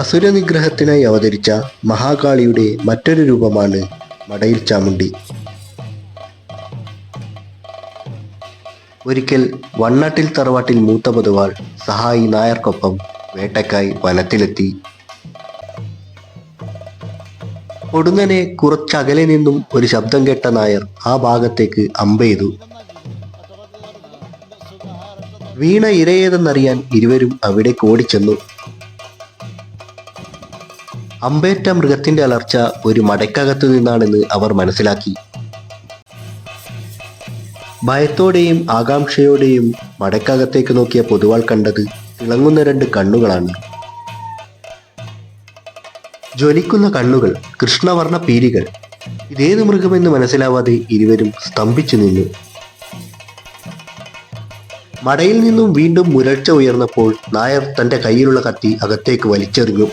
അസുരനിഗ്രഹത്തിനായി അവതരിച്ച മഹാകാളിയുടെ മറ്റൊരു രൂപമാണ് മടയിൽ ചാമുണ്ടി. ഒരിക്കൽ വണ്ണാട്ടിൽ തറവാട്ടിൽ മൂത്ത പൊതുവാൾ സഹായി നായർക്കൊപ്പം വേട്ടക്കായി വനത്തിലെത്തി. ഒടുങ്ങനെ കുറച്ചകലെ നിന്നും ഒരു ശബ്ദം കേട്ട നായർ ആ ഭാഗത്തേക്ക് അമ്പെയ്തു വീണ ഇരയേതെന്നറിയാൻ ഇരുവരും അവിടെ ഓടിച്ചെന്നു. അമ്പേറ്റ മൃഗത്തിന്റെ അലർച്ച ഒരു മടക്കകത്തു നിന്നാണെന്ന് അവർ മനസ്സിലാക്കി. ഭയത്തോടെയും ആകാംക്ഷയോടെയും മടക്കകത്തേക്ക് നോക്കിയ പൊതുവാൾ കണ്ടത് തിളങ്ങുന്ന രണ്ട് കണ്ണുകളാണ്. ജ്വലിക്കുന്ന കണ്ണുകൾ കൃഷ്ണവർണ പീലികൾ. ഇതേത് മൃഗമെന്ന് മനസ്സിലാവാതെ ഇരുവരും സ്തംഭിച്ചു നിന്നു. മടയിൽ നിന്നും വീണ്ടും മുരൾച്ച ഉയർന്നപ്പോൾ നായർ തന്റെ കയ്യിലുള്ള കത്തി അകത്തേക്ക് വലിച്ചെറിഞ്ഞു.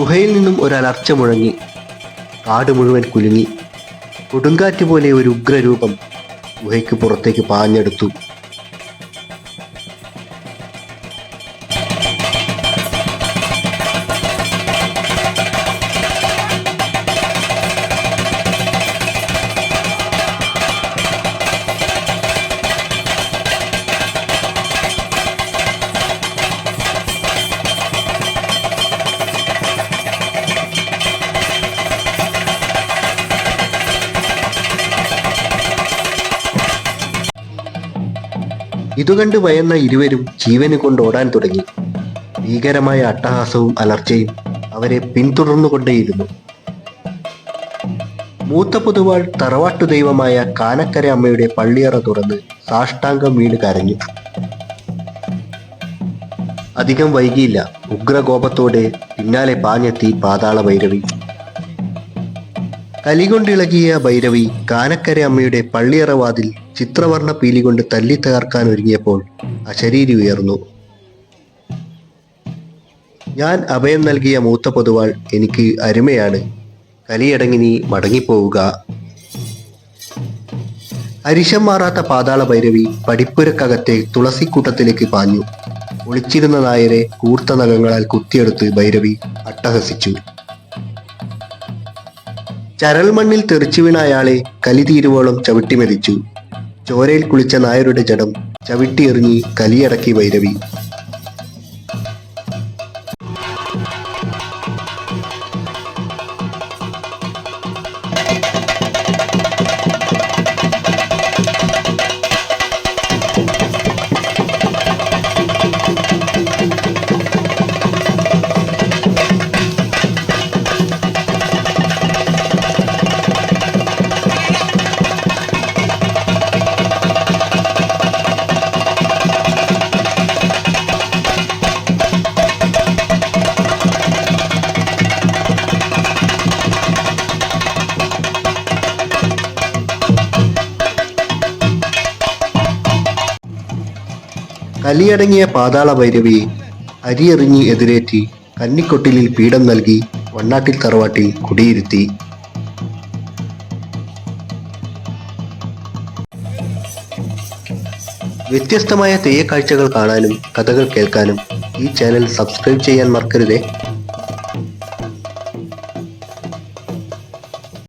ഗുഹയിൽ നിന്നും ഒരലർച്ച മുഴങ്ങി. കാട് മുഴുവൻ കുലുങ്ങി. കൊടുങ്കാറ്റ് പോലെ ഒരു ഉഗ്രരൂപം ഗുഹയ്ക്ക് പുറത്തേക്ക് പാഞ്ഞെടുത്തു. ഇതുകണ്ട് ഭയന്ന ഇരുവരും ജീവന് കൊണ്ട് ഓടാൻ തുടങ്ങി. ഭീകരമായ അട്ടഹാസവും അലർച്ചയും അവരെ പിന്തുടർന്നുകൊണ്ടേയിരുന്നു. മൂത്ത പൊതുവാൾ തറവാട്ടു ദൈവമായ കാനക്കര അമ്മയുടെ പള്ളിയറ തുറന്ന് സാഷ്ടാംഗം വീണ് കരഞ്ഞു. അധികം വൈകിയില്ല ഉഗ്രകോപത്തോടെ പിന്നാലെ പാഞ്ഞെത്തി പാതാള ഭൈരവി. കലികൊണ്ടിളകിയ ഭൈരവി കാനക്കര അമ്മയുടെ പള്ളിയറവാതിൽ ചിത്രവർണ പീലി കൊണ്ട് തല്ലി തകർക്കാൻ ഒരുങ്ങിയപ്പോൾ അശരീരി ഉയർന്നു. ഞാൻ അഭയം നൽകിയ മൂത്ത പൊതുവാൾ എനിക്ക് അരുമയാണ്. കലിയടങ്ങി നീ മടങ്ങിപ്പോവുക അരിശം മാറാത്ത പാതാള ഭൈരവി പടിപ്പുരക്കകത്തെ തുളസിക്കൂട്ടത്തിലേക്ക് പാഞ്ഞു. ഒളിച്ചിരുന്ന നായരെ കൂർത്ത നഖങ്ങളാൽ കുത്തിയെടുത്ത് ഭൈരവി അട്ടഹസിച്ചു. ചരൽ മണ്ണിൽ തെറിച്ചു വീണ അയാളെ കലിതീരുവോളം ചവിട്ടിമെതിച്ചു ചോരയിൽ കുളിച്ച നായരുടെ ജഡം ചവിട്ടിയെറിഞ്ഞ് കലിയടക്കി ഭൈരവി കലിയടങ്ങിയ പാതാള ഭൈരവിയെ അരിയെറിഞ്ഞ് എതിരേറ്റി കന്നിക്കൊട്ടിലിൽ പീഠം നൽകി വണ്ണാട്ടിൽ തറവാട്ടിൽ കുടിയിരുത്തി. വ്യത്യസ്തമായ തെയ്യക്കാഴ്ചകൾ കാണാനും കഥകൾ കേൾക്കാനും ഈ ചാനൽ സബ്സ്ക്രൈബ് ചെയ്യാൻ മറക്കരുതേ.